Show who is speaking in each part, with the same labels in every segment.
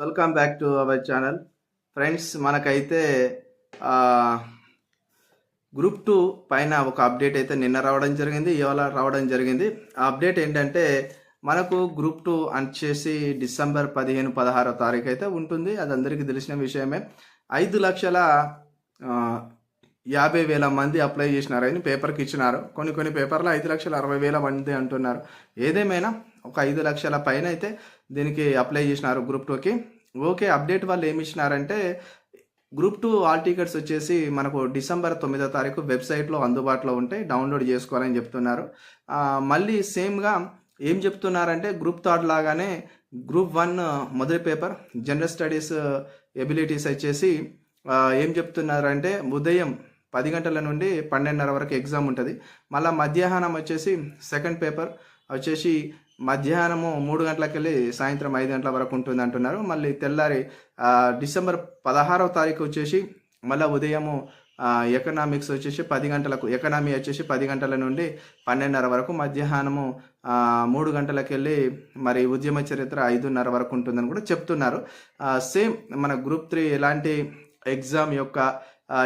Speaker 1: Welcome back to our channel friends మనకైతే group two పైన ఒక అప్డేట్ అయితే నిన్న రావడం జరిగింది ఇవాళ రావడం జరిగింది. ఆ అప్డేట్ ఏంటంటే మనకు గ్రూప్ టూ వచ్చేసి డిసెంబర్ పదిహేను పదహారో తారీఖు అయితే ఉంటుంది. అది అందరికీ తెలిసిన విషయమే. ఐదు లక్షల యాభై వేల మంది అప్లై చేసినారని పేపర్కి ఇచ్చినారు. కొన్ని కొన్ని పేపర్లో ఐదు లక్షల అరవై వేల మంది అంటున్నారు. ఏదేమైనా ఒక ఐదు లక్షల పైన అయితే దీనికి అప్లై చేసినారు గ్రూప్ టూకి ఓకే అప్డేట్ వాళ్ళు ఏమి ఇచ్చినారంటే గ్రూప్ టూ ఆల్ టికెట్స్ వచ్చేసి మనకు డిసెంబర్ తొమ్మిదో తారీఖు వెబ్సైట్లో అందుబాటులో ఉంటాయి డౌన్లోడ్ చేసుకోవాలని చెప్తున్నారు. మళ్ళీ సేమ్గా ఏం చెప్తున్నారంటే గ్రూప్ థర్డ్ లాగానే గ్రూప్ వన్ మొదటి పేపర్ జనరల్ స్టడీస్ ఎబిలిటీస్ వచ్చేసి ఏం చెప్తున్నారంటే ఉదయం పది గంటల నుండి పన్నెండున్నర వరకు ఎగ్జామ్ ఉంటుంది. మళ్ళీ మధ్యాహ్నం వచ్చేసి సెకండ్ పేపర్ వచ్చేసి మధ్యాహ్నము మూడు గంటలకెళ్ళి సాయంత్రం ఐదు గంటల వరకు ఉంటుంది అంటున్నారు. మళ్ళీ తెల్లారి డిసెంబర్ పదహారవ తారీఖు వచ్చేసి మళ్ళీ ఉదయము ఎకనామిక్స్ వచ్చేసి పది గంటలకు ఎకనామీ వచ్చేసి పది గంటల నుండి పన్నెండున్నర వరకు మధ్యాహ్నము మూడు గంటలకు వెళ్ళి మరి ఉద్యమ చరిత్ర ఐదున్నర వరకు ఉంటుందని కూడా చెప్తున్నారు. సేమ్ మన గ్రూప్ త్రీ ఎలాంటి ఎగ్జామ్ యొక్క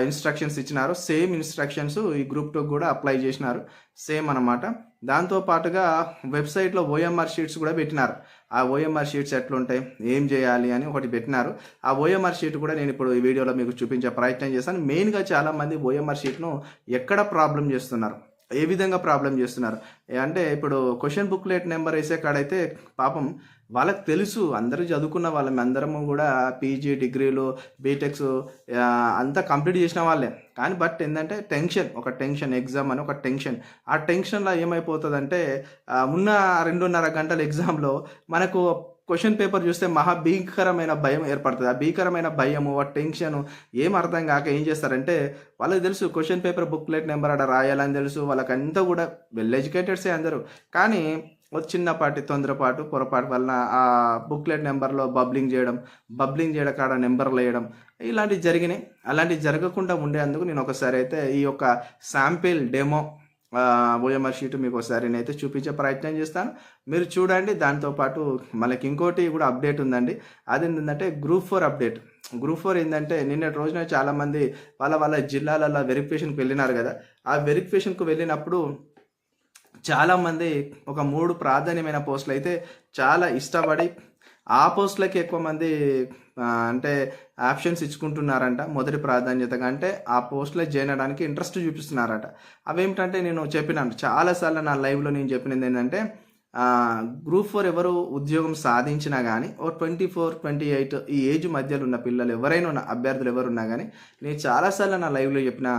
Speaker 1: ఇన్స్ట్రక్షన్స్ ఇచ్చినారు సేమ్ ఇన్స్ట్రక్షన్స్ ఈ గ్రూప్ టూ కూడా అప్లై చేసినారు. సేమ్ అనమాట దాంతో పాటుగా వెబ్సైట్లో ఓఎంఆర్ షీట్స్ కూడా పెట్టినారు. ఆ ఓఎంఆర్ షీట్స్ ఎట్లుంటాయి ఏం చేయాలి అని ఒకటి పెట్టినారు. ఆ ఓఎంఆర్ షీట్ కూడా నేను ఇప్పుడు ఈ వీడియోలో మీకు చూపించే ప్రయత్నం చేశాను. మెయిన్గా చాలామంది ఓఎంఆర్ షీట్ను ఎక్కడ ప్రాబ్లం చేస్తున్నారు? ఏ విధంగా ప్రాబ్లం చేస్తున్నారు? అంటే ఇప్పుడు క్వశ్చన్ బుక్లెట్ నెంబర్ వేసే కాడైతే పాపం వాళ్ళకి తెలుసు అందరూ చదువుకున్న వాళ్ళం అందరము కూడా పీజీ డిగ్రీలు బీటెక్స్ అంతా కంప్లీట్ చేసిన వాళ్ళే. కానీ బట్ ఏంటంటే టెన్షన్ ఒక టెన్షన్ ఎగ్జామ్ అని ఒక టెన్షన్. ఆ టెన్షన్లో ఏమైపోతుందంటే ఉన్న రెండున్నర గంటల ఎగ్జామ్లో మనకు క్వశ్చన్ పేపర్ చూస్తే మహా భీకరమైన భయం ఏర్పడుతుంది. ఆ భీకరమైన భయము ఆ టెన్షన్ ఏం అర్థం కాక ఏం చేస్తారంటే వాళ్ళకి తెలుసు క్వశ్చన్ పేపర్ బుక్లెట్ నెంబర్ అక్కడ రాయాలని తెలుసు వాళ్ళకంతా కూడా వెల్ ఎడ్యుకేటెడ్సే అందరూ. కానీ ఒక చిన్నపాటి తొందరపాటు పొరపాటు వలన ఆ బుక్లెట్ నెంబర్లో బబ్లింగ్ చేయడం బబ్లింగ్ చేయడం కాడ నెంబర్లు వేయడం ఇలాంటివి జరిగినాయి. అలాంటివి జరగకుండా ఉండేందుకు నేను ఒకసారి అయితే ఈ యొక్క శాంపిల్ డెమో ఓఎంఆర్ షీట్ మీకు ఒకసారి నేనైతే చూపించే ప్రయత్నం చేస్తాను. మీరు చూడండి దాంతోపాటు మనకి ఇంకోటి కూడా అప్డేట్ ఉందండి. అది ఏంటంటే group four update. Group four ఏంటంటే నిన్నటి రోజున చాలామంది వాళ్ళ వాళ్ళ జిల్లాలలో వెరిఫికేషన్కి వెళ్ళినారు కదా. ఆ వెరిఫికేషన్కు వెళ్ళినప్పుడు చాలామంది ఒక మూడు ప్రాధాన్యమైన పోస్టులు అయితే చాలా ఇష్టపడి ఆ పోస్టులకి ఎక్కువ మంది అంటే ఆప్షన్స్ ఇచ్చుకుంటున్నారంట. మొదటి ప్రాధాన్యతగా అంటే ఆ పోస్ట్లో జాయిన్ అవ్వడానికి ఇంట్రెస్ట్ చూపిస్తున్నారట. అవేమిటంటే నేను చెప్పినాను చాలాసార్లు నా లైవ్లో నేను చెప్పినది ఏంటంటే గ్రూప్ ఫోర్ ఎవరు ఉద్యోగం సాధించినా కానీ ఓ ట్వంటీ ఫోర్ ట్వంటీ ఎయిట్ ఈ ఏజ్ మధ్యలో ఉన్న పిల్లలు ఎవరైనా ఉన్న అభ్యర్థులు ఎవరు ఉన్నా కానీ నేను చాలాసార్లు నా లైవ్లో చెప్పిన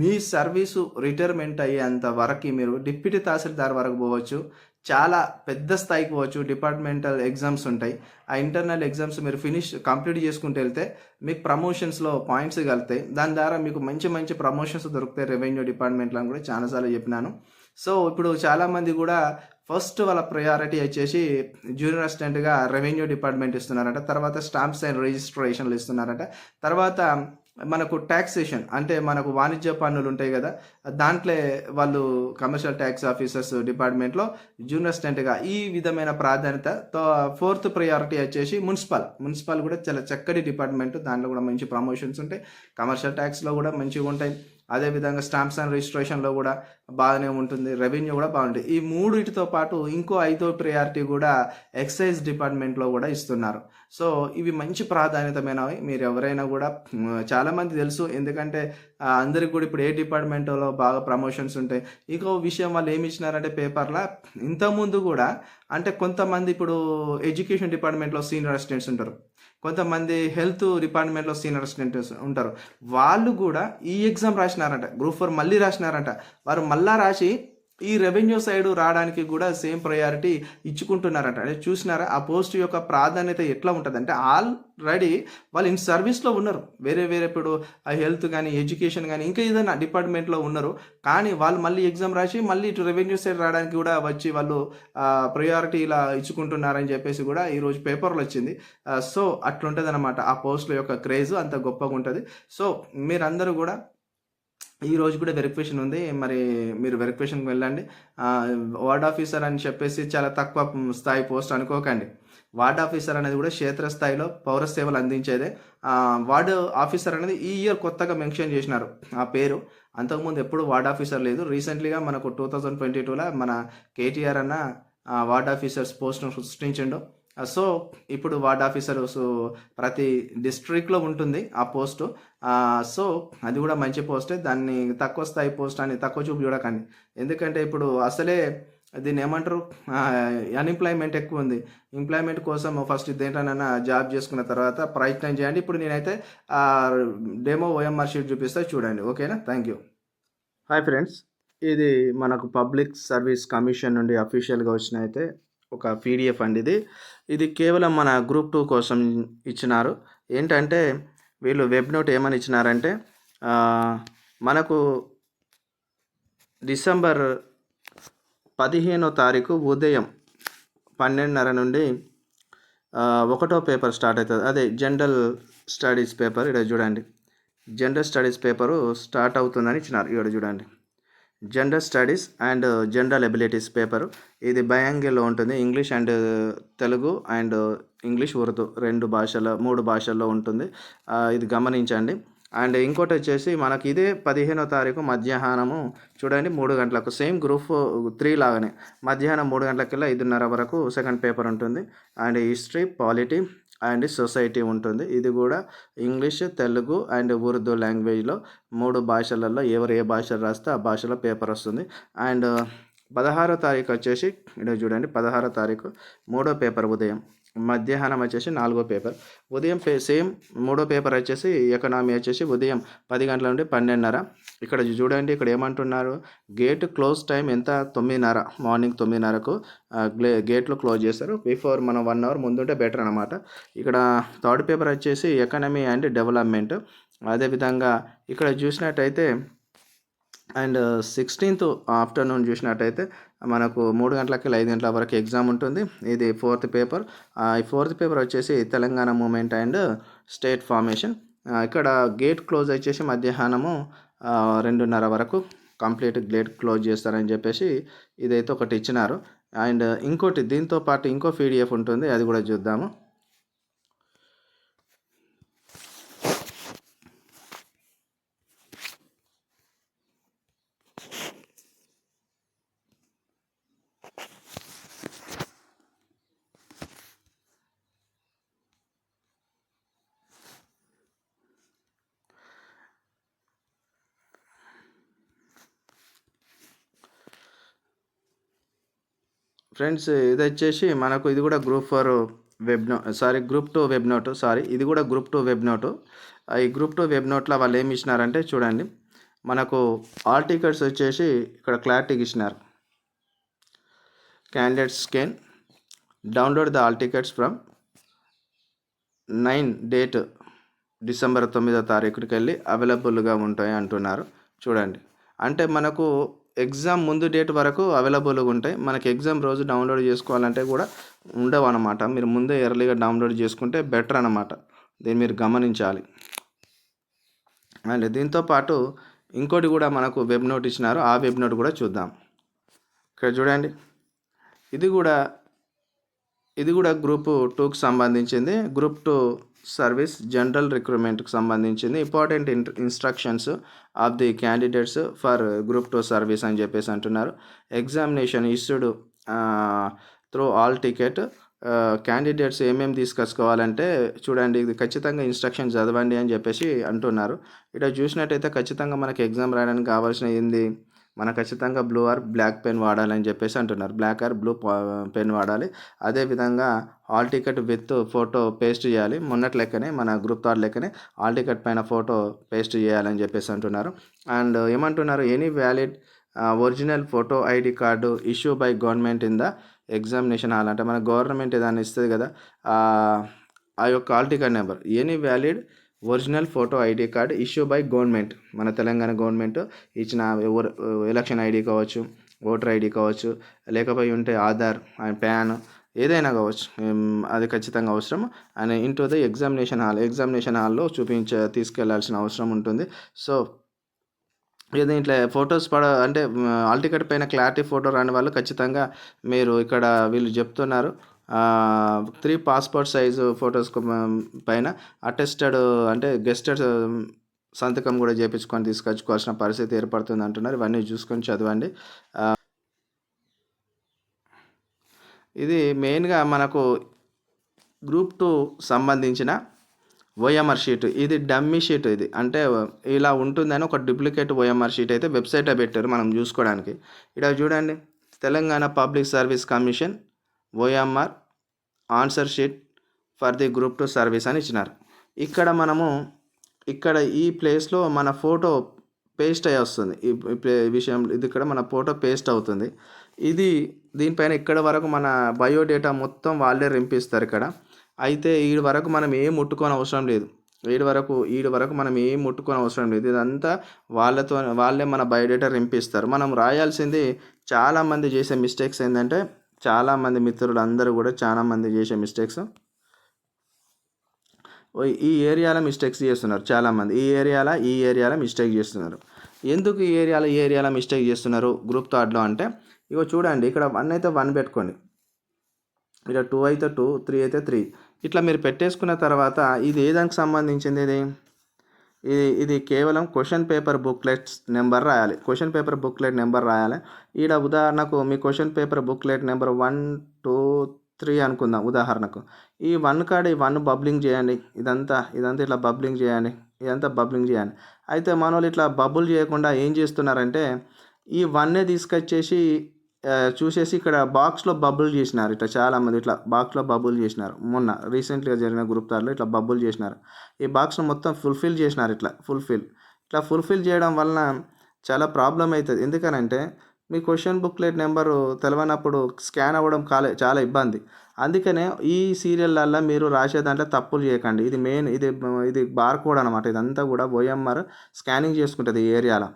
Speaker 1: మీ సర్వీసు రిటైర్మెంట్ అయ్యేంత వరకు మీరు డిప్యూటీ తహసీల్దార్ వరకు పోవచ్చు చాలా పెద్ద స్థాయికి పోవచ్చు డిపార్ట్మెంటల్ ఎగ్జామ్స్ ఉంటాయి. ఆ ఇంటర్నల్ ఎగ్జామ్స్ మీరు ఫినిష్ కంప్లీట్ చేసుకుంటూ వెళ్తే మీకు ప్రమోషన్స్లో పాయింట్స్ కలుగుతాయి. దాని ద్వారా మీకు మంచి మంచి ప్రమోషన్స్ దొరుకుతాయి రెవెన్యూ డిపార్ట్మెంట్లో అని కూడా చాలాసార్లు చెప్పినాను. సో ఇప్పుడు చాలామంది కూడా ఫస్ట్ వాళ్ళ ప్రయారిటీ వచ్చేసి జూనియర్ అసిస్టెంట్గా రెవెన్యూ డిపార్ట్మెంట్ ఇస్తున్నారట. తర్వాత స్టాంప్స్ అండ్ రిజిస్ట్రేషన్లు ఇస్తున్నారట. తర్వాత మనకు ట్యాక్సేషన్ అంటే మనకు వాణిజ్య పన్నులు ఉంటాయి కదా దాంట్లో వాళ్ళు కమర్షియల్ ట్యాక్స్ ఆఫీసర్స్ డిపార్ట్మెంట్లో జూనియర్ అసిస్టెంట్గా ఈ విధమైన ప్రాధాన్యత ఫోర్త్ ప్రయారిటీ వచ్చేసి మున్సిపల్ మున్సిపల్ కూడా చాలా చక్కటి డిపార్ట్మెంట్ దాంట్లో కూడా మంచి ప్రమోషన్స్ ఉంటాయి. కమర్షియల్ ట్యాక్స్లో కూడా మంచిగా ఉంటాయి. అదేవిధంగా స్టాంప్స్ అండ్ రిజిస్ట్రేషన్లో కూడా బాగానే ఉంటుంది రెవెన్యూ కూడా బాగుంటుంది. ఈ మూడిటితో పాటు ఇంకో ఐదో ప్రయారిటీ కూడా ఎక్సైజ్ డిపార్ట్మెంట్లో కూడా ఇస్తున్నారు. సో ఇవి మంచి ప్రాధాన్యతమైనవి. మీరు ఎవరైనా కూడా చాలామంది తెలుసు. ఎందుకంటే అందరికి కూడా ఇప్పుడు ఏ డిపార్ట్మెంట్లో బాగా ప్రమోషన్స్ ఉంటాయి. ఇంకో విషయం వాళ్ళు ఏమి ఇచ్చినారంటే పేపర్లో. ఇంతకుముందు కూడా అంటే కొంతమంది ఇప్పుడు ఎడ్యుకేషన్ డిపార్ట్మెంట్లో సీనియర్ అసిస్టెంట్స్ ఉంటారు. కొంతమంది హెల్త్ డిపార్ట్మెంట్లో సీనియర్ అసిస్టెంట్స్ ఉంటారు. వాళ్ళు కూడా ఈ ఎగ్జామ్ రాసినారంట. గ్రూప్ ఫోర్ మళ్ళీ రాసినారంట. వారు మళ్ళా రాసి ఈ రెవెన్యూ సైడ్ రావడానికి కూడా సేమ్ ప్రయారిటీ ఇచ్చుకుంటున్నారట. అంటే చూసినారా ఆ పోస్ట్ యొక్క ప్రాధాన్యత ఎట్లా ఉంటుంది? అంటే ఆల్రెడీ వాళ్ళు ఇన్ సర్వీస్లో ఉన్నారు. వేరే వేరే ఇప్పుడు ఆ హెల్త్ కానీ ఎడ్యుకేషన్ కానీ ఇంకా ఏదైనా డిపార్ట్మెంట్లో ఉన్నారు. కానీ వాళ్ళు మళ్ళీ ఎగ్జామ్ రాసి మళ్ళీ ఇటు రెవెన్యూ సైడ్ రావడానికి కూడా వచ్చి వాళ్ళు ప్రయారిటీ ఇలా ఇచ్చుకుంటున్నారని చెప్పేసి కూడా ఈరోజు పేపర్లో వచ్చింది. సో అట్లుంటుంది అనమాట ఆ పోస్టుల యొక్క క్రేజ్ అంత గొప్పగా ఉంటుంది సో మీరందరూ కూడా ఈ రోజు కూడా వెరిఫికేషన్ ఉంది. మరి మీరు వెరిఫికేషన్కి వెళ్ళండి. వార్డ్ ఆఫీసర్ అని చెప్పేసి చాలా తక్కువ స్థాయి పోస్ట్ అనుకోకండి. వార్డ్ ఆఫీసర్ అనేది కూడా క్షేత్రస్థాయిలో పౌర సేవలు అందించేదే. వార్డ్ వార్డు ఆఫీసర్ అనేది ఈ ఇయర్ కొత్తగా మెన్షన్ చేసినారు. ఆ పేరు. అంతకుముందు ఎప్పుడు వార్డ్ ఆఫీసర్ లేదు. రీసెంట్లీగా మనకు టూ థౌజండ్ ట్వంటీ టూలో మన కేటీఆర్ అన్న వార్డ్ ఆఫీసర్స్ పోస్ట్ను సృష్టించిండు. Uh, సో ఇప్పుడు వార్డ్ ఆఫీసర్ సో ప్రతి డిస్ట్రిక్ట్లో ఉంటుంది ఆ పోస్టు. Uh, సో అది కూడా మంచి పోస్టే. దాన్ని తక్కువ స్థాయి పోస్ట్ అని తక్కువ చూపు చూడకండి. ఎందుకంటే ఇప్పుడు అసలే దీన్ని ఏమంటారు? Uh, అన్ఎంప్లాయ్మెంట్ ఎక్కువ ఉంది. ఎంప్లాయ్మెంట్ కోసం ఫస్ట్ దేంట్లోనైనా జాబ్ చేసుకున్న తర్వాత ప్రయత్నం చేయండి. ఇప్పుడు నేనైతే డెమో ఓఎంఆర్ షీట్ చూపిస్తే. చూడండి. ఓకేనా? థ్యాంక్ యూ హాయ్ ఫ్రెండ్స్ ఇది మనకు పబ్లిక్ సర్వీస్ కమిషన్ నుండి అఫీషియల్గా వచ్చిన అయితే ఒక పీడిఎఫ్ అండి ఇది. ఇది కేవలం మన గ్రూప్ టూ కోసం ఇచ్చినారు. ఏంటంటే వీళ్ళు వెబ్ నోట్ ఏమని ఇచ్చినారంటే మనకు డిసెంబర్ పదిహేనో తారీఖు ఉదయం పన్నెండున్నర నుండి ఒకటో పేపర్ స్టార్ట్ అవుతుంది. అదే జనరల్ స్టడీస్ పేపర్ ఇక్కడ చూడండి. జనరల్ స్టడీస్ పేపరు స్టార్ట్ అవుతుందని ఇచ్చినారు. ఇక్కడ చూడండి. General studies and general abilities paper. ఇది బయాంగిల్లో ఉంటుంది. English and Telugu and English Urdu రెండు భాషల మూడు భాషల్లో ఉంటుంది. ఇది గమనించండి. అండ్ ఇంకోటి వచ్చేసి మనకి ఇదే పదిహేనో తారీఖు మధ్యాహ్నము. చూడండి మూడు గంటలకు సేమ్ గ్రూప్ త్రీ లాగానే. మధ్యాహ్నం మూడు గంటలకల్లా ఐదున్నర వరకు సెకండ్ పేపర్ ఉంటుంది. And history polity and society ఉంటుంది. ఇది కూడా ఇంగ్లీష్ తెలుగు అండ్ ఉర్దూ లాంగ్వేజ్లో మూడు భాషలలో ఎవరు ఏ భాష రాస్తే ఆ భాషలో పేపర్ వస్తుంది. అండ్ పదహారో తారీఖు వచ్చేసి ఇక్కడ చూడండి పదహారో తారీఖు మూడో పేపర్ ఉదయం. మధ్యాహ్నం వచ్చేసి నాలుగో పేపర్. ఉదయం పే సేమ్ మూడో పేపర్ వచ్చేసి ఎకనామీ వచ్చేసి ఉదయం పది గంటల నుండి పన్నెండున్నర. ఇక్కడ చూడండి ఇక్కడ ఏమంటున్నారు గేట్ క్లోజ్ టైం ఎంత? తొమ్మిదిన్నర మార్నింగ్ తొమ్మిదిన్నరకు. గేట్లు క్లోజ్ చేస్తారు బిఫోర్ మనం వన్ అవర్ ముందుంటే బెటర్ అనమాట ఇక్కడ థర్డ్ పేపర్ వచ్చేసి ఎకనమీ అండ్ డెవలప్మెంట్. అదేవిధంగా ఇక్కడ చూసినట్టయితే అండ్ సిక్స్టీన్త్ ఆఫ్టర్నూన్ చూసినట్టయితే మనకు మూడు గంటలకి ఐదు గంటల వరకు ఎగ్జామ్ ఉంటుంది. ఇది ఫోర్త్ పేపర్. ఈ ఫోర్త్ పేపర్ వచ్చేసి Telangana movement and state formation. ఇక్కడ గేట్ క్లోజ్ వచ్చేసి మధ్యాహ్నము రెండున్నర వరకు కంప్లీట్ గేట్ క్లోజ్ చేస్తారని చెప్పేసి ఇదైతే ఒకటి ఇచ్చినారు. అండ్ ఇంకోటి దీంతో పాటు ఇంకో పీడిఎఫ్ ఉంటుంది అది కూడా చూద్దాము. ఫ్రెండ్స్ ఇది వచ్చేసి మనకు ఇది కూడా group for web no sorry group two web note sorry ఇది కూడా గ్రూప్ టూ వెబ్ నోటు ఈ గ్రూప్ టూ వెబ్ నోట్లో వాళ్ళు ఏమి ఇచ్చినారంటే చూడండి మనకు ఆల్ టికెట్స్ వచ్చేసి ఇక్కడ క్లారిటీకి ఇచ్చినారు. Candidate can download the hall tickets from nine date December తొమ్మిదో తారీఖుకి వెళ్ళి అవైలబుల్గా ఉంటాయి అంటున్నారు. చూడండి అంటే మనకు ఎగ్జామ్ ముందు డేట్ వరకు అవైలబుల్గా ఉంటాయి. మనకి ఎగ్జామ్ రోజు డౌన్లోడ్ చేసుకోవాలంటే కూడా ఉండవు అనమాట మీరు ముందే ఎర్లీగా డౌన్లోడ్ చేసుకుంటే బెటర్ అనమాట దీన్ని మీరు గమనించాలి. అండ్ దీంతో పాటు ఇంకోటి కూడా మనకు వెబ్ నోట్ ఇచ్చినారు. ఆ వెబ్ నోట్ కూడా చూద్దాం. ఇక్కడ చూడండి. ఇది కూడా ఇది కూడా గ్రూప్ టూకి సంబంధించింది. గ్రూప్ టూ సర్వీస్ జనరల్ రిక్రూట్మెంట్కి సంబంధించింది. Important instructions of the candidates for group two service అని చెప్పేసి అంటున్నారు. Examination issued through hall ticket candidates ఏమేమి తీసుకొచ్చుకోవాలంటే చూడండి ఇది ఖచ్చితంగా ఇన్స్ట్రక్షన్ చదవండి అని చెప్పేసి అంటున్నారు. ఇక్కడ చూసినట్టయితే ఖచ్చితంగా మనకి ఎగ్జామ్ రాయడానికి కావాల్సిన ఏంది? మన ఖచ్చితంగా బ్లూ ఆర్ బ్లాక్ పెన్ వాడాలని చెప్పేసి అంటున్నారు. బ్లాక్ ఆర్ బ్లూ పెన్ వాడాలి. అదేవిధంగా hall ticket with photo paste చేయాలి. మొన్నటి లెక్కనే మన గ్రూప్ థర్డ్ లెక్కనే హాల్ టికెట్ పైన ఫోటో పేస్ట్ చేయాలని చెప్పేసి అంటున్నారు. అండ్ ఏమంటున్నారు any valid original photo ID card issue by government in the examination hall. అంటే మన గవర్నమెంట్ ఏదైనా ఇస్తుంది కదా ఆ, ఆ యొక్క hall ticket number. Any valid original photo ID card issue by government. మన తెలంగాణ గవర్నమెంట్ ఇచ్చిన ఎవరు- ఎలక్షన్ ఐడి కావచ్చు ఓటర్ ఐడి కావచ్చు లేకపోయి ఉంటే ఆధార్ అండ్ ప్యాన్ ఏదైనా కావచ్చు అది ఖచ్చితంగా అవసరం. And into the examination hall examination హాల్లో చూపించ తీసుకెళ్ళాల్సిన అవసరం ఉంటుంది. సో ఏదో ఇట్లా ఫొటోస్ పడ అంటే ఆల్ టికెట్ పైన క్లారిటీ ఫోటో రాని వాళ్ళు ఖచ్చితంగా మీరు ఇక్కడ వీళ్ళు చెప్తున్నారు. త్రీ పాస్పోర్ట్ సైజు ఫొటోస్ పైన అటెస్టెడ్ అంటే గెస్టెడ్ సంతకం కూడా చేపించుకొని తీసుకొచ్చుకోవాల్సిన పరిస్థితి ఏర్పడుతుంది అంటున్నారు. ఇవన్నీ చూసుకొని చదవండి. ఇది మెయిన్గా మనకు గ్రూప్ టూ సంబంధించిన ఓఎంఆర్ షీట్ ఇది డమ్మీ షీట్ ఇది. అంటే ఇలా ఉంటుందని ఒక డూప్లికేట్ ఓఎంఆర్ షీట్ అయితే వెబ్సైట్లో పెట్టారు మనం చూసుకోవడానికి. ఇక్కడ చూడండి. Telangana public service commission OMR answer sheet for the group two service అని ఇచ్చినారు. ఇక్కడ మనము ఇక్కడ ఈ ప్లేస్లో మన ఫోటో పేస్ట్ అయి వస్తుంది. ఈ ప్లే విషయం ఇది ఇక్కడ మన ఫోటో పేస్ట్ అవుతుంది. ఇది దీనిపైన ఇక్కడ వరకు మన బయోడేటా మొత్తం వాళ్ళే రింపిస్తారు ఇక్కడ. అయితే ఈ వరకు మనం ఏం ముట్టుకోని అవసరం లేదు. ఈడి వరకు ఈడి వరకు మనం ఏం ముట్టుకోని అవసరం లేదు. ఇదంతా వాళ్ళతో వాళ్ళే మన బయోడేటా రింపిస్తారు. మనం రాయాల్సింది చాలామంది చేసే మిస్టేక్స్ ఏంటంటే చాలామంది మిత్రులు అందరూ కూడా చాలామంది చేసే మిస్టేక్స్ ఈ ఏరియాలో మిస్టేక్స్ చేస్తున్నారు చాలామంది ఈ ఏరియాలో ఈ ఏరియాలో మిస్టేక్ చేస్తున్నారు. ఎందుకు ఈ ఏరియాలో ఈ ఏరియాలో మిస్టేక్ చేస్తున్నారు? గ్రూప్ థర్డ్లో అంటే ఇగో చూడండి ఇక్కడ వన్ అయితే వన్ పెట్టుకోండి. ఇక్కడ టూ అయితే టూ త్రీ అయితే త్రీ ఇట్లా మీరు పెట్టేసుకున్న తర్వాత ఇది ఏ దానికి సంబంధించింది ఇది? ఇది ఇది కేవలం క్వశ్చన్ పేపర్ బుక్లెట్స్ నెంబర్ రాయాలి. క్వశ్చన్ పేపర్ బుక్లెట్ నెంబర్ రాయాలి. ఈడ ఉదాహరణకు మీ question paper booklet number one two three అనుకుందాం ఉదాహరణకు. ఈ వన్ కాడ ఈ వన్ బబ్లింగ్ చేయండి. ఇదంతా ఇదంతా ఇట్లా బబ్లింగ్ చేయండి. ఇదంతా బబ్లింగ్ చేయండి. అయితే మన వాళ్ళు ఇట్లా బబుల్ చేయకుండా ఏం చేస్తున్నారంటే ఈ వన్నే తీసుకొచ్చేసి చూసేసి ఇక్కడ బాక్స్లో బబుల్ చేసినారు ఇట్లా చాలామంది ఇట్లా బాక్స్లో బబుల్ చేసినారు. మొన్న రీసెంట్గా జరిగిన గ్రూప్ తార్లో ఇట్లా బబుల్ చేసినారు. ఈ బాక్స్ను మొత్తం ఫుల్ఫిల్ చేసినారు ఇట్లా ఫుల్ఫిల్. ఇట్లా ఫుల్ఫిల్ చేయడం వలన చాలా ప్రాబ్లం అవుతుంది ఎందుకనంటే మీ క్వశ్చన్ బుక్లెట్ నెంబరు తెలవనప్పుడు స్కాన్ అవ్వడం కాలే చాలా ఇబ్బంది. అందుకనే ఈ సీరియల్లల్లో మీరు రాసే దాంట్లో తప్పులు చేయకండి. ఇది మెయిన్ ఇది ఇది బార్కోడ్ అనమాట ఇదంతా కూడా ఓఎంఆర్ స్కానింగ్ చేసుకుంటుంది ఈ ఏరియాలో.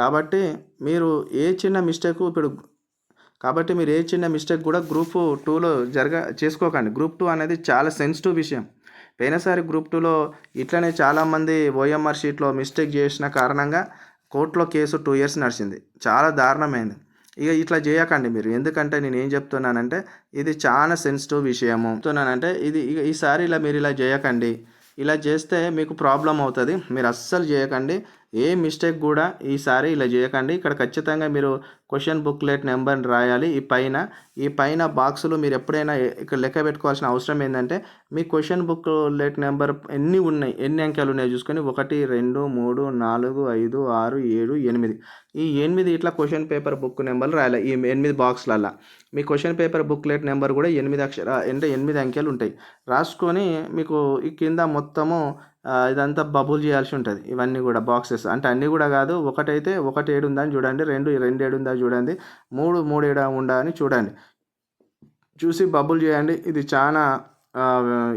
Speaker 1: కాబట్టి మీరు ఏ చిన్న మిస్టేక్ ఇప్పుడు కాబట్టి మీరు ఏ చిన్న మిస్టేక్ కూడా గ్రూప్ టూలో జరగ చేసుకోకండి. గ్రూప్ టూ అనేది చాలా సెన్సిటివ్ విషయం. పోయినసారి గ్రూప్ టూలో ఇట్లనే చాలామంది ఓఎంఆర్ షీట్లో మిస్టేక్ చేసిన కారణంగా కోర్టులో కేసు టూ ఇయర్స్ నడిచింది. చాలా దారుణమైంది. ఇక ఇట్లా చేయకండి మీరు. ఎందుకంటే నేను ఏం చెప్తున్నానంటే ఇది చాలా సెన్సిటివ్ విషయము. చెప్తున్నానంటే ఇది ఇక ఈసారి ఇలా మీరు ఇలా చేయకండి. ఇలా చేస్తే మీకు ప్రాబ్లం అవుతుంది. మీరు అస్సలు చేయకండి. ఏ మిస్టేక్ కూడా ఈసారి ఇలా చేయకండి. ఇక్కడ ఖచ్చితంగా మీరు క్వశ్చన్ బుక్లెట్ నెంబర్ని రాయాలి. ఈ పైన ఈ పైన బాక్సులు మీరు ఎప్పుడైనా ఇక్కడ లెక్క పెట్టుకోవాల్సిన అవసరం ఏంటంటే మీ క్వశ్చన్ బుక్లెట్ నెంబర్ ఎన్ని ఉన్నాయి ఎన్ని అంకెలు ఉన్నాయి చూసుకొని ఒకటి రెండు మూడు నాలుగు ఐదు ఆరు ఏడు ఎనిమిది. ఈ ఎనిమిది ఇట్లా క్వశ్చన్ పేపర్ బుక్ నెంబర్లు రాయాలి. ఈ ఎనిమిది బాక్స్లల్లో. మీ క్వశ్చన్ పేపర్ బుక్లెట్ నెంబర్ కూడా ఎనిమిది అక్షర అంటే ఎనిమిది అంకెలు ఉంటాయి. రాసుకొని మీకు ఈ కింద మొత్తము ఇదంతా బబుల్ చేయాల్సి ఉంటుంది. ఇవన్నీ కూడా బాక్సెస్. అంటే అన్నీ కూడా కాదు ఒకటైతే ఒకటి ఏడు ఉందా అని చూడండి రెండు రెండు ఏడు ఉందా చూడండి మూడు మూడు ఏడా ఉందా అని చూడండి. చూసి బబుల్ చేయండి. ఇది చాలా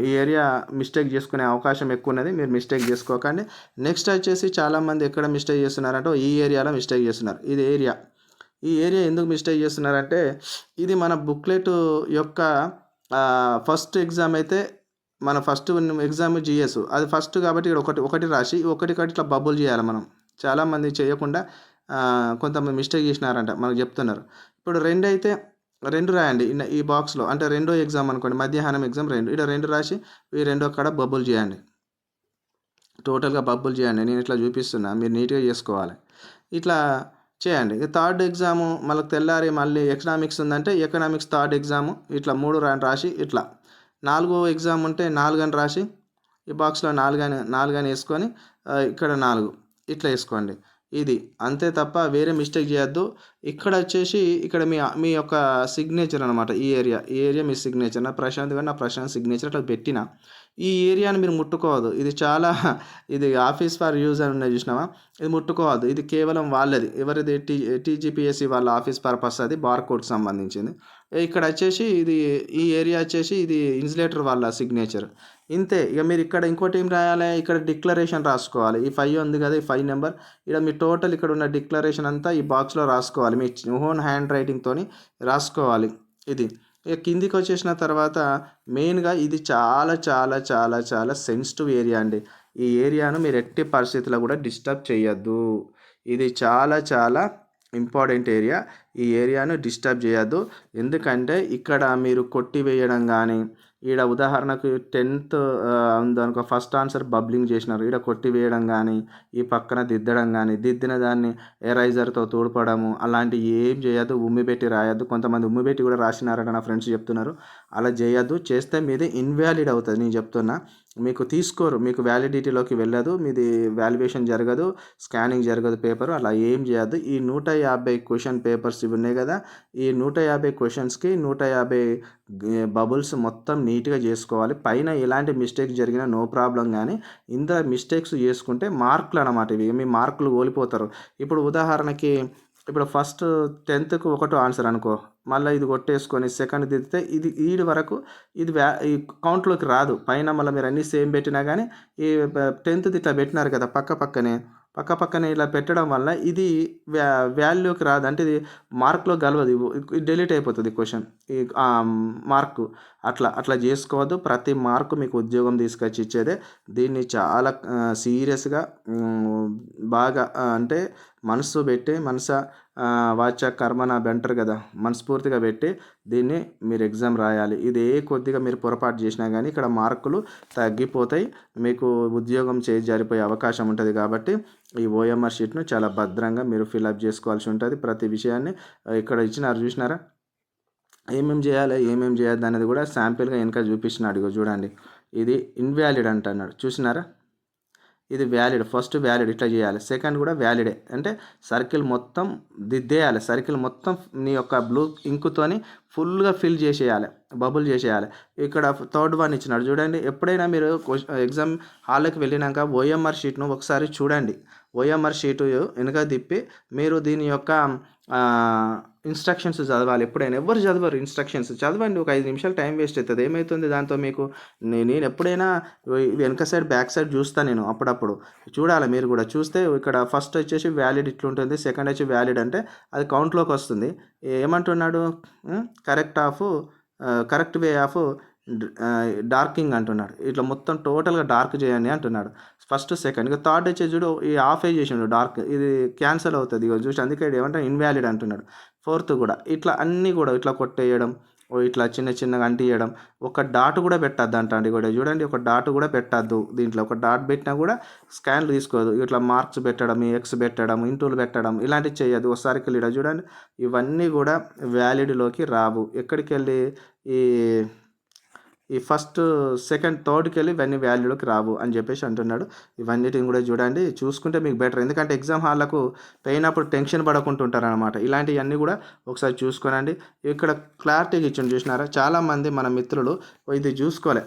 Speaker 1: ఈ ఏరియా మిస్టేక్ చేసుకునే అవకాశం ఎక్కువ ఉన్నది. మీరు మిస్టేక్ చేసుకోకండి. నెక్స్ట్ వచ్చేసి చాలామంది ఎక్కడ మిస్టేక్ చేస్తున్నారంటే ఈ ఏరియాలో మిస్టేక్ చేస్తున్నారు. ఇది ఏరియా. ఈ ఏరియా ఎందుకు మిస్టేక్ చేస్తున్నారంటే ఇది మన బుక్లెట్ యొక్క ఫస్ట్ ఎగ్జామ్ అయితే మన ఫస్ట్ ఎగ్జామ్ జిఎస్ అది ఫస్ట్ కాబట్టి ఇక్కడ ఒకటి ఒకటి రాసి ఒకటి ఒకటి ఇట్లా బబుల్ చేయాలి మనం. చాలామంది చేయకుండా కొంతమంది మిస్టేక్ చేసినారంట మనకు చెప్తున్నారు. ఇప్పుడు రెండు అయితే రెండు రాయండి. ఈ బాక్స్లో అంటే రెండో ఎగ్జామ్ అనుకోండి మధ్యాహ్నం ఎగ్జామ్ రెండు. ఇక్కడ రెండు రాసి ఈ రెండో కాడ బబుల్ చేయండి. టోటల్గా బబుల్ చేయండి. నేను ఇట్లా చూపిస్తున్నా మీరు నీట్గా చేసుకోవాలి. ఇట్లా చేయండి. థర్డ్ ఎగ్జాము మళ్ళీ తెల్లారి మళ్ళీ ఎకనామిక్స్ ఉందంటే ఎకనామిక్స్ థర్డ్ ఎగ్జాము ఇట్లా మూడు రాసి ఇట్లా. నాలుగో ఎగ్జామ్ ఉంటే నాలుగు అని రాసి ఈ బాక్స్లో నాలుగు అని నాలుగు అని వేసుకొని ఇక్కడ నాలుగు. ఇట్లా వేసుకోండి. ఇది అంతే తప్ప వేరే మిస్టేక్ చేయొద్దు. ఇక్కడ వచ్చేసి ఇక్కడ మీ మీ యొక్క సిగ్నేచర్ అనమాట ఈ ఏరియా ఈ ఏరియా మీ సిగ్నేచర్ నా ప్రశాంత్ గారు నా ప్రశాంత్ సిగ్నేచర్ అట్లా పెట్టిన. ఈ ఏరియాని మీరు ముట్టుకోవద్దు. ఇది చాలా ఇది ఆఫీస్ ఫర్ యూజ్ అని ఉన్నది చూసినావా? ఇది ముట్టుకోవద్దు. ఇది కేవలం వాళ్ళది. ఎవరిది? టీ టీజీపీఎస్సీ వాళ్ళ ఆఫీస్ పర్పస్ అది బార్ కోడ్కి సంబంధించింది. ఇక్కడ వచ్చేసి ఇది ఈ ఏరియా వచ్చేసి ఇది ఇన్సులేటర్ వాళ్ళ సిగ్నేచర్ ఇంతే ఇక మీరు ఇక్కడ ఇంకోటి ఏం రాయాలి ఇక్కడ డిక్లరేషన్ రాసుకోవాలి. ఈ ఫైవ్ ఉంది కదా ఈ ఫైవ్ నెంబర్ ఇక్కడ మీ టోటల్ ఇక్కడ ఉన్న డిక్లరేషన్ అంతా ఈ బాక్స్లో రాసుకోవాలి. మీ ఓన్ హ్యాండ్ రైటింగ్తో రాసుకోవాలి. ఇది. ఇక కిందికి వచ్చేసిన తర్వాత మెయిన్గా ఇది చాలా చాలా చాలా చాలా సెన్సిటివ్ ఏరియా అండి. ఈ ఏరియాను మీరు ఎట్టి పరిస్థితుల్లో కూడా డిస్టర్బ్ చేయొద్దు. ఇది చాలా చాలా ఇంపార్టెంట్ ఏరియా. ఈ ఏరియాను డిస్టర్బ్ చేయొద్దు. ఎందుకంటే ఇక్కడ మీరు కొట్టివేయడం కానీ ఈడ ఉదాహరణకు టెన్త్ ఉందనుకో ఫస్ట్ ఆన్సర్ బబ్లింగ్ చేసినారు. ఈడ కొట్టివేయడం కానీ ఈ పక్కన దిద్దడం కానీ దిద్దిన దాన్ని ఎరైజర్తో తోడ్పడము అలాంటివి ఏం చేయొద్దు. ఉమ్మిబెట్టి రాయద్దు రాయొద్దు. కొంతమంది ఉమ్మిబెట్టి కూడా రాసినారని నా ఫ్రెండ్స్ చెప్తున్నారు. అలా చేయొద్దు. చేస్తే మీది ఇన్వాలిడ్ అవుతుంది. నేను చెప్తున్నా. మీకు తీసుకోరు మీకు వ్యాలిడిటీలోకి వెళ్ళదు మీది వాల్యుయేషన్ జరగదు స్కానింగ్ జరగదు పేపర్ అలా ఏం చేయద్దు. ఈ నూట యాభై క్వశ్చన్ పేపర్స్ ఇవి ఉన్నాయి కదా ఈ నూట యాభై క్వశ్చన్స్కి నూట యాభై బబుల్స్ మొత్తం నీట్గా చేసుకోవాలి. పైన ఎలాంటి మిస్టేక్ జరిగినా నో ప్రాబ్లం కానీ ఇంత మిస్టేక్స్ చేసుకుంటే మార్కులు అనమాట ఇవి. మీ మార్కులు కోల్పోతారు ఇప్పుడు ఉదాహరణకి ఇప్పుడు ఫస్ట్ టెన్త్కు ఒకటో ఆన్సర్ అనుకో. మళ్ళీ ఇది కొట్టేసుకొని సెకండ్ దిద్దితే ఇది ఈడి వరకు ఇది వ్యా ఈ కౌంట్లోకి రాదు. పైన మళ్ళీ మీరు అన్నీ సేమ్ పెట్టినా కానీ ఈ టెన్త్ది ఇట్లా పెట్టినారు కదా పక్క పక్కనే. పక్క పక్కనే ఇలా పెట్టడం వల్ల ఇది వ్యా వాల్యూకి రాదు. అంటే ఇది మార్క్లో కలవదు. డిలీట్ అయిపోతుంది క్వశ్చన్. ఈ మార్కు. అట్లా అట్లా చేసుకోవద్దు. ప్రతి మార్కు మీకు ఉద్యోగం తీసుకొచ్చి ఇచ్చేదే. దీన్ని చాలా సీరియస్గా బాగా అంటే మనసు పెట్టి మనస వాచ కర్మన అంటారు కదా. మనస్ఫూర్తిగా పెట్టి దీన్ని మీరు ఎగ్జామ్ రాయాలి. ఇది ఏ కొద్దిగా మీరు పొరపాటు చేసినా కానీ ఇక్కడ మార్కులు తగ్గిపోతాయి. మీకు ఉద్యోగం చేసి జారిపోయే అవకాశం ఉంటుంది కాబట్టి ఈ ఓఎంఆర్ షీట్ను చాలా భద్రంగా మీరు ఫిల్అప్ చేసుకోవాల్సి ఉంటుంది. ప్రతి విషయాన్ని ఇక్కడ ఇచ్చినారు చూసినారా? ఏమేమి చేయాలి ఏమేమి చేయద్దు అనేది కూడా శాంపిల్గా వెనక చూపిస్తున్నాడు. ఇగో చూడండి. ఇది ఇన్వాలిడ్ అంటున్నాడు. చూసినారా? ఇది వ్యాలిడ్ ఫస్ట్ వ్యాలిడ్ ఇట్లా చేయాలి. సెకండ్ కూడా వ్యాలిడే అంటే సర్కిల్ మొత్తం దిద్దేయాలి. సర్కిల్ మొత్తం నీ యొక్క బ్లూ ఇంకుతోని ఫుల్గా ఫిల్ చేసేయాలి. బబుల్ చేసేయాలి. ఇక్కడ థర్డ్ వన్ ఇచ్చినాడు. చూడండి ఎప్పుడైనా మీరు ఎగ్జామ్ హాల్కి వెళ్ళినాక ఓఎంఆర్ షీట్ను ఒకసారి చూడండి. ఓఎంఆర్ షీటు వెనుక తిప్పి మీరు దీని యొక్క ఇన్స్ట్రక్షన్స్ చదవాలి. ఎప్పుడైనా ఎవరు చదవరు ఇన్స్ట్రక్షన్స్ చదవండి ఒక ఐదు నిమిషాలు టైం వేస్ట్ అవుతుంది ఏమవుతుంది దాంతో మీకు నేను ఎప్పుడైనా వెనక సైడ్ బ్యాక్ సైడ్ చూస్తాను నేను అప్పుడప్పుడు. చూడాలి మీరు కూడా. చూస్తే ఇక్కడ ఫస్ట్ వచ్చేసి వ్యాలిడ్ ఇట్లుంటుంది. సెకండ్ వచ్చి వ్యాలిడ్ అంటే అది కౌంట్లోకి వస్తుంది. ఏమంటున్నాడు? Correct of correct way of darking అంటున్నాడు. ఇట్లా మొత్తం టోటల్గా డార్క్ చేయండి అంటున్నాడు. First second. ఇక థర్డ్ వచ్చి చూడు ఈ ఆఫ్ ఏ చేసిండు డార్క్. ఇది క్యాన్సల్ అవుతుంది. ఇక చూసి అందుకే ఏమంటే ఇన్వాలిడ్ అంటున్నాడు. ఫోర్త్ కూడా. ఇట్లా అన్నీ కూడా ఇట్లా కొట్టేయడం ఓ ఇట్లా చిన్న చిన్నగా అంటియడం ఒక డాట్ కూడా పెట్టద్దు అంటండి కూడా చూడండి ఒక డాట్ కూడా పెట్టద్దు దీంట్లో. ఒక డాట్ పెట్టినా కూడా స్కాన్లు తీసుకోదు. ఇట్లా మార్క్స్ పెట్టడం ఎక్స్ పెట్టడం ఇంటూలు పెట్టడం ఇలాంటివి చేయదు ఒకసారికి వెళ్ళి చూడండి ఇవన్నీ కూడా వ్యాలిడ్లోకి రావు. ఎక్కడికి వెళ్ళి ఈ ఈ ఫస్ట్ సెకండ్ థర్డ్కి వెళ్ళి ఇవన్నీ వాల్యూలోకి రావు అని చెప్పేసి అంటున్నాడు. ఇవన్నిటిని కూడా చూడండి. చూసుకుంటే మీకు బెటర్ ఎందుకంటే ఎగ్జామ్ హాల్లకు పోయినప్పుడు టెన్షన్ పడకుంటుంటారు అనమాట ఇలాంటివన్నీ కూడా ఒకసారి చూసుకోనండి. ఇక్కడ క్లారిటీగా ఇచ్చిండు చూసినారా? చాలామంది మన మిత్రులు ఇది చూసుకోలే.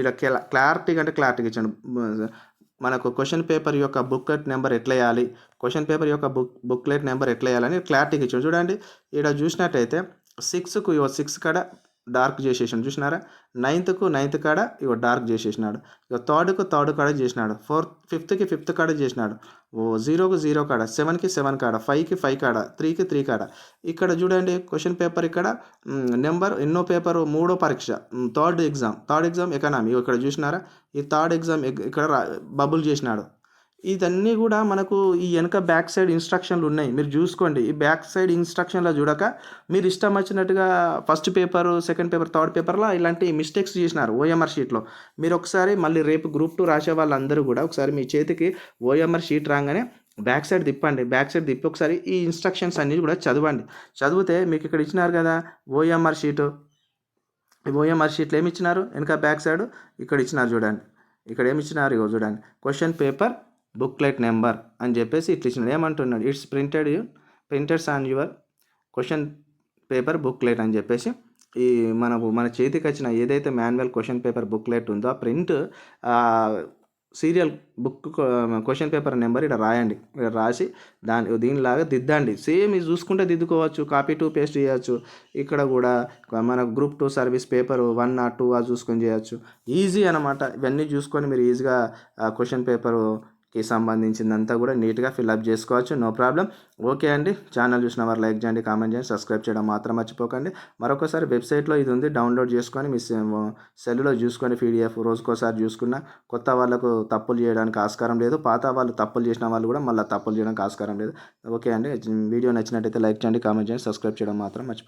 Speaker 1: ఇలా క్లారిటీగా అంటే క్లారిటీగా ఇచ్చాడు మనకు క్వశ్చన్ పేపర్ యొక్క బుక్లెట్ నెంబర్ ఎట్లా వేయాలి? క్వశ్చన్ పేపర్ యొక్క బుక్ బుక్లెట్ నెంబర్ ఎట్లా వేయాలని క్లారిటీగా ఇచ్చాడు చూడండి. ఇక్కడ చూసినట్టయితే సిక్స్కు సిక్స్ కాడ డార్క్ చేసేసాడు చూసినారా? నైన్త్కు నైన్త్ కాడ ఇక డార్క్ చేసేసినాడు. ఇక థర్డ్కు థర్డ్ కాడ చేసినాడు. ఫోర్త్ ఫిఫ్త్కి ఫిఫ్త్ కాడ చేసినాడు. ఓ జీరోకు జీరో కాడ సెవెన్కి సెవెన్ కాడ ఫైవ్కి ఫైవ్ కాడ త్రీకి త్రీ కాడ. ఇక్కడ చూడండి క్వశ్చన్ పేపర్ ఇక్కడ. నెంబర్ ఎన్నో పేపర్? మూడో పరీక్ష. Third exam. Third exam economy. ఇక్కడ చూసినారా? ఈ థర్డ్ ఎగ్జామ్ ఇక్కడ బబుల్ చేసినాడు. ఇదన్నీ కూడా మనకు ఈ వెనక బ్యాక్ సైడ్ ఇన్స్ట్రక్షన్లు ఉన్నాయి. మీరు చూసుకోండి. ఈ బ్యాక్ సైడ్ ఇన్స్ట్రక్షన్లో చూడక మీరు ఇష్టం వచ్చినట్టుగా first paper second paper third పేపర్లో ఇలాంటి మిస్టేక్స్ చేసినారు ఓఎంఆర్ షీట్లో మీరు ఒకసారి మళ్ళీ రేపు గ్రూప్ టూ రాసే వాళ్ళందరూ కూడా ఒకసారి మీ చేతికి ఓఎంఆర్ షీట్ రాగానే బ్యాక్ సైడ్ తిప్పండి. బ్యాక్ సైడ్ తిప్పి ఒకసారి ఈ ఇన్స్ట్రక్షన్స్ అన్నీ కూడా చదవండి. చదివితే మీకు ఇక్కడ ఇచ్చినారు కదా ఓఎంఆర్ షీటు ఈ ఓఎంఆర్ షీట్లు ఏమి ఇచ్చినారు? వెనక బ్యాక్ సైడ్ ఇక్కడ ఇచ్చినారు చూడండి. ఇక్కడ ఏమి ఇచ్చినారు ఇగో చూడండి. క్వశ్చన్ పేపర్ బుక్లెట్ నెంబర్ అని చెప్పేసి ఇట్లా ఇచ్చినాడు. ఏమంటున్నాడు? It's printed ప్రింటెడ్స్ on your question paper booklet అని చెప్పేసి ఈ మనకు మన చేతికి వచ్చిన ఏదైతే మాన్యువల్ క్వశ్చన్ పేపర్ బుక్లెట్ ఉందో ఆ print serial book question paper number ఇక్కడ రాయండి. ఇక్కడ రాసి దాని దీనిలాగా దిద్దండి. సేమ్ ఇది చూసుకుంటే దిద్దుకోవచ్చు కాపీ టూ పేస్ట్ చేయొచ్చు. ఇక్కడ కూడా మన group two service paper one ఆ టూ ఆ చూసుకొని చేయొచ్చు. ఈజీ అనమాట ఇవన్నీ చూసుకొని మీరు ఈజీగా క్వశ్చన్ పేపరు కి సంబంధించిందంతా కూడా నీట్గా ఫిల్అప్ చేసుకోవచ్చు. నో ప్రాబ్లం ఓకే అండి. ఛానల్ చూసిన వారు లైక్ చేయండి కామెంట్ చేయండి సబ్స్క్రైబ్ చేయడం మాత్రం మర్చిపోకండి. మరొకసారి వెబ్సైట్లో ఇది ఉంది డౌన్లోడ్ చేసుకొని మీ సెల్లులో చూసుకొని పీడిఎఫ్ రోజుకోసారి చూసుకున్న కొత్త వాళ్ళకు తప్పులు చేయడానికి ఆస్కారం లేదు. పాత వాళ్ళు తప్పులు చేసిన వాళ్ళు కూడా మళ్ళీ తప్పులు చేయడానికి ఆస్కారం లేదు. ఓకే అండి. వీడియో నచ్చినట్టయితే లైక్ చేయండి కామెంట్ చేయండి సబ్స్క్రైబ్ చేయడం మాత్రం మర్చిపో